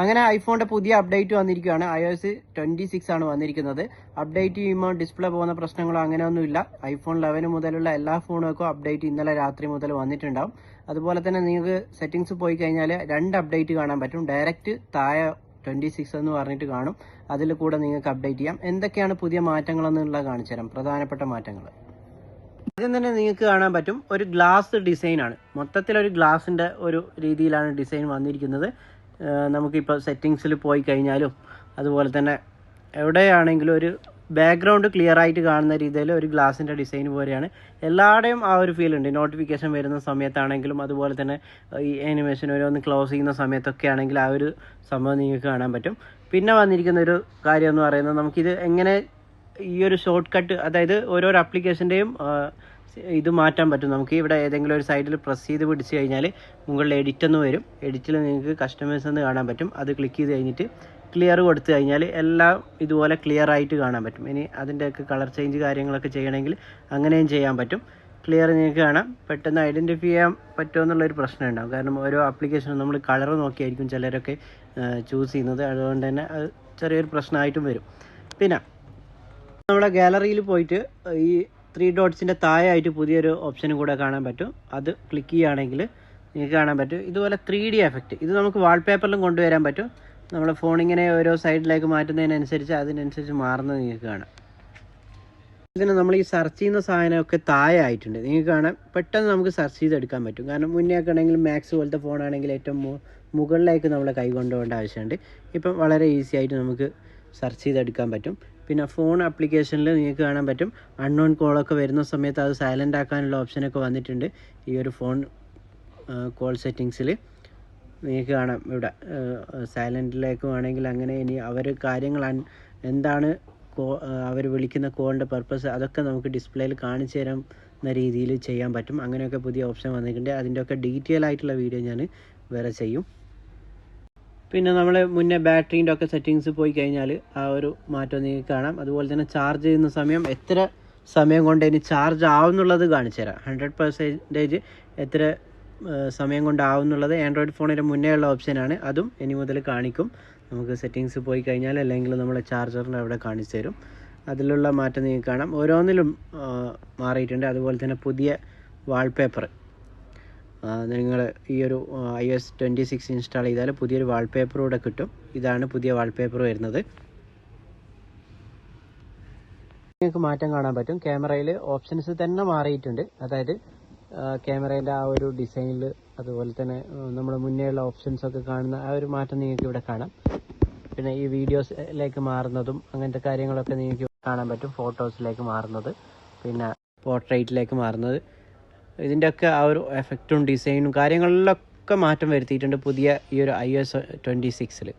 അങ്ങനെ ഐഫോണിന്റെ പുതിയ അപ്ഡേറ്റ് വന്നിരിക്കുകയാണ് ഐ എസ് ട്വന്റി സിക്സ് ആണ് വന്നിരിക്കുന്നത്. അപ്ഡേറ്റ് ചെയ്യുമ്പോൾ ഡിസ്പ്ലേ പോകുന്ന പ്രശ്നങ്ങളോ അങ്ങനെയൊന്നുമില്ല. ഐഫോൺ ലെവൻ മുതലുള്ള എല്ലാ ഫോണുകൾക്കും അപ്ഡേറ്റ് ഇന്നലെ രാത്രി മുതൽ വന്നിട്ടുണ്ടാവും. അതുപോലെ തന്നെ നിങ്ങൾക്ക് സെറ്റിംഗ്സ് പോയി കഴിഞ്ഞാൽ രണ്ട് അപ്ഡേറ്റ് കാണാൻ പറ്റും. ഡയറക്റ്റ് താഴെ ട്വന്റി സിക്സ് എന്ന് പറഞ്ഞിട്ട് കാണും. അതിൽ കൂടെ നിങ്ങൾക്ക് അപ്ഡേറ്റ് ചെയ്യാം. എന്തൊക്കെയാണ് പുതിയ മാറ്റങ്ങൾ എന്നുള്ളത് കാണിച്ചു തരാം. പ്രധാനപ്പെട്ട മാറ്റങ്ങൾ. ആദ്യം തന്നെ നിങ്ങൾക്ക് കാണാൻ പറ്റും. ഒരു ഗ്ലാസ് ഡിസൈനാണ് മൊത്തത്തിൽ ഒരു ഗ്ലാസിന്റെ ഒരു രീതിയിലാണ് ഡിസൈൻ വന്നിരിക്കുന്നത്. നമുക്കിപ്പോൾ സെറ്റിങ്സിൽ പോയി കഴിഞ്ഞാലും അതുപോലെ തന്നെ എവിടെയാണെങ്കിലും ഒരു ബാക്ക്ഗ്രൗണ്ട് ക്ലിയർ ആയിട്ട് കാണുന്ന രീതിയിൽ ഒരു ഗ്ലാസിന്റെ ഡിസൈൻ പോലെയാണ്. എല്ലാവരുടെയും ആ ഒരു ഫീൽ ഉണ്ട്. നോട്ടിഫിക്കേഷൻ വരുന്ന സമയത്താണെങ്കിലും അതുപോലെ തന്നെ ഈ ആനിമേഷൻ ഓരോന്ന് ക്ലോസ് ചെയ്യുന്ന സമയത്തൊക്കെ ആണെങ്കിൽ ആ ഒരു സംഭവം നിങ്ങൾക്ക് കാണാൻ പറ്റും. പിന്നെ വന്നിരിക്കുന്ന ഒരു കാര്യം എന്ന് പറയുന്നത് നമുക്കിത് എങ്ങനെ ഈ ഒരു ഷോർട്ട് കട്ട് അതായത് ഓരോരോ ആപ്ലിക്കേഷന്റെയും ഇത് മാറ്റാൻ പറ്റും. നമുക്ക് ഇവിടെ ഏതെങ്കിലും ഒരു സൈഡിൽ പ്രസ് ചെയ്ത് പിടിച്ച് കഴിഞ്ഞാൽ മുകളിൽ എഡിറ്റ് എന്ന് വരും. എഡിറ്റിൽ നിങ്ങൾക്ക് കസ്റ്റമേഴ്സ് എന്ന് കാണാൻ പറ്റും. അത് ക്ലിക്ക് ചെയ്ത് കഴിഞ്ഞിട്ട് ക്ലിയർ കൊടുത്തു കഴിഞ്ഞാൽ എല്ലാം ഇതുപോലെ ക്ലിയർ ആയിട്ട് കാണാൻ പറ്റും. ഇനി അതിന്റെയൊക്കെ കളർ ചേഞ്ച് കാര്യങ്ങളൊക്കെ ചെയ്യണമെങ്കിൽ അങ്ങനെയും ചെയ്യാൻ പറ്റും. ക്ലിയർ നിങ്ങൾക്ക് കാണാം. പെട്ടെന്ന് ഐഡന്റിഫൈ ചെയ്യാൻ പറ്റുമോ എന്നുള്ളൊരു പ്രശ്നം ഉണ്ടാവും. കാരണം ഓരോ ആപ്ലിക്കേഷനും നമ്മൾ കളർ നോക്കിയായിരിക്കും ചിലരൊക്കെ ചൂസ് ചെയ്യുന്നത്. അതുകൊണ്ട് തന്നെ അത് ചെറിയൊരു പ്രശ്നമായിട്ടും വരും. പിന്നെ നമ്മുടെ ഗാലറിയിൽ പോയിട്ട് ഈ ത്രീ ഡോട്ട്സിന്റെ താഴെയായിട്ട് പുതിയൊരു ഓപ്ഷനും കൂടെ കാണാൻ പറ്റും. അത് ക്ലിക്ക് ചെയ്യുകയാണെങ്കിൽ നിങ്ങൾക്ക് കാണാൻ പറ്റും. ഇതുപോലെ ത്രീ ഡി എഫക്റ്റ് ഇത് നമുക്ക് വാൾപേപ്പറിലും കൊണ്ടുവരാൻ പറ്റും. നമ്മൾ ഫോൺ ഇങ്ങനെ ഓരോ സൈഡിലേക്ക് മാറ്റുന്നതിനനുസരിച്ച് അതിനനുസരിച്ച് മാറുന്നത് നിങ്ങൾക്ക് കാണാം. ഇതിന് നമ്മൾ ഈ സെർച്ച് ചെയ്യുന്ന സാധനമൊക്കെ താഴെ ആയിട്ടുണ്ട് നിങ്ങൾക്ക് കാണാം. പെട്ടെന്ന് നമുക്ക് സെർച്ച് ചെയ്തെടുക്കാൻ പറ്റും. കാരണം മുന്നേ ഒക്കെ ആണെങ്കിൽ മാക്സ് പോലത്തെ ഫോണാണെങ്കിൽ ഏറ്റവും മുകളിലേക്ക് നമ്മൾ കൈ കൊണ്ടുപോകേണ്ട ആവശ്യമുണ്ട്. ഇപ്പം വളരെ ഈസി ആയിട്ട് നമുക്ക് സെർച്ച് ചെയ്തെടുക്കാൻ പറ്റും. പിന്നെ ഫോൺ ആപ്ലിക്കേഷനിൽ നിങ്ങൾക്ക് കാണാൻ പറ്റും. അൺനോൺ കോളൊക്കെ വരുന്ന സമയത്ത് അത് സൈലന്റ് ആക്കാനുള്ള ഓപ്ഷനൊക്കെ വന്നിട്ടുണ്ട്. ഈ ഒരു ഫോൺ കോൾ സെറ്റിങ്സിൽ നിങ്ങൾക്ക് കാണാം. ഇവിടെ സൈലന്റിലേക്ക് വേണമെങ്കിൽ അങ്ങനെ ഇനി അവർ കാര്യങ്ങൾ എന്താണ് കോ അവർ വിളിക്കുന്ന കോളിന്റെ പർപ്പസ് അതൊക്കെ നമുക്ക് ഡിസ്പ്ലേയിൽ കാണിച്ചു തരുന്ന രീതിയിൽ ചെയ്യാൻ പറ്റും. അങ്ങനെയൊക്കെ പുതിയ ഓപ്ഷൻ വന്നിട്ടുണ്ട്. അതിന്റെയൊക്കെ ഡീറ്റെയിൽ ആയിട്ടുള്ള വീഡിയോ ഞാൻ വേറെ ചെയ്യും. പിന്നെ നമ്മൾ മുന്നേ ബാറ്ററീന്റെ ഒക്കെ സെറ്റിങ്സ് പോയി കഴിഞ്ഞാൽ ആ ഒരു മാറ്റം നിങ്ങൾക്ക് കാണാം. അതുപോലെ തന്നെ ചാർജ് ചെയ്യുന്ന സമയം എത്ര സമയം കൊണ്ട് ഇനി ചാർജ് ആവും എന്നുള്ളത് കാണിച്ചു തരാം. ഹൺഡ്രഡ് പെർസെന്റേജ് എത്ര സമയം കൊണ്ട് ആവുന്നുള്ളത് ആൻഡ്രോയിഡ് ഫോണിന്റെ മുന്നേ ഉള്ള ഓപ്ഷനാണ് അതും ഇനി മുതൽ കാണിക്കും. നമുക്ക് സെറ്റിങ്സ് പോയി കഴിഞ്ഞാൽ അല്ലെങ്കിൽ നമ്മൾ ചാർജറിന്റെ അവിടെ കാണിച്ചു തരും. അതിലുള്ള മാറ്റം നിങ്ങൾക്ക് കാണാം. ഓരോന്നിലും മാറിയിട്ടുണ്ട്. അതുപോലെ തന്നെ പുതിയ വാൾപേപ്പർ നിങ്ങൾ ഈ ഒരു I S twenty six install ചെയ്താൽ പുതിയൊരു വാൾപേപ്പർ കൂടെ കിട്ടും. ഇതാണ് പുതിയ വാൾപേപ്പർ വരുന്നത്. നിങ്ങൾക്ക് മാറ്റം കാണാൻ പറ്റും. ക്യാമറയിൽ ഓപ്ഷൻസ് തന്നെ മാറിയിട്ടുണ്ട്. അതായത് ക്യാമറേന്റെ ആ ഒരു ഡിസൈനിൽ അതുപോലെ തന്നെ നമ്മൾ മുന്നേയുള്ള ഓപ്ഷൻസ് ഒക്കെ കാണുന്ന ആ ഒരു മാറ്റം നിങ്ങൾക്ക് ഇവിടെ കാണാം. പിന്നെ ഈ വീഡിയോസിലേക്ക് മാറുന്നതും അങ്ങനത്തെ കാര്യങ്ങളൊക്കെ നിങ്ങൾക്ക് കാണാൻ പറ്റും. ഫോട്ടോസിലേക്ക് മാറുന്നത്. പിന്നെ പോർട്രേറ്റിലേക്ക് മാറുന്നത്. ഇതിന്റെയൊക്കെ ആ ഒരു എഫക്റ്റും ഡിസൈനും കാര്യങ്ങളിലൊക്കെ മാറ്റം വരുത്തിയിട്ടുണ്ട് പുതിയ ഈ ഒരു ഐ എസ് ട്വന്റി സിക്സിൽ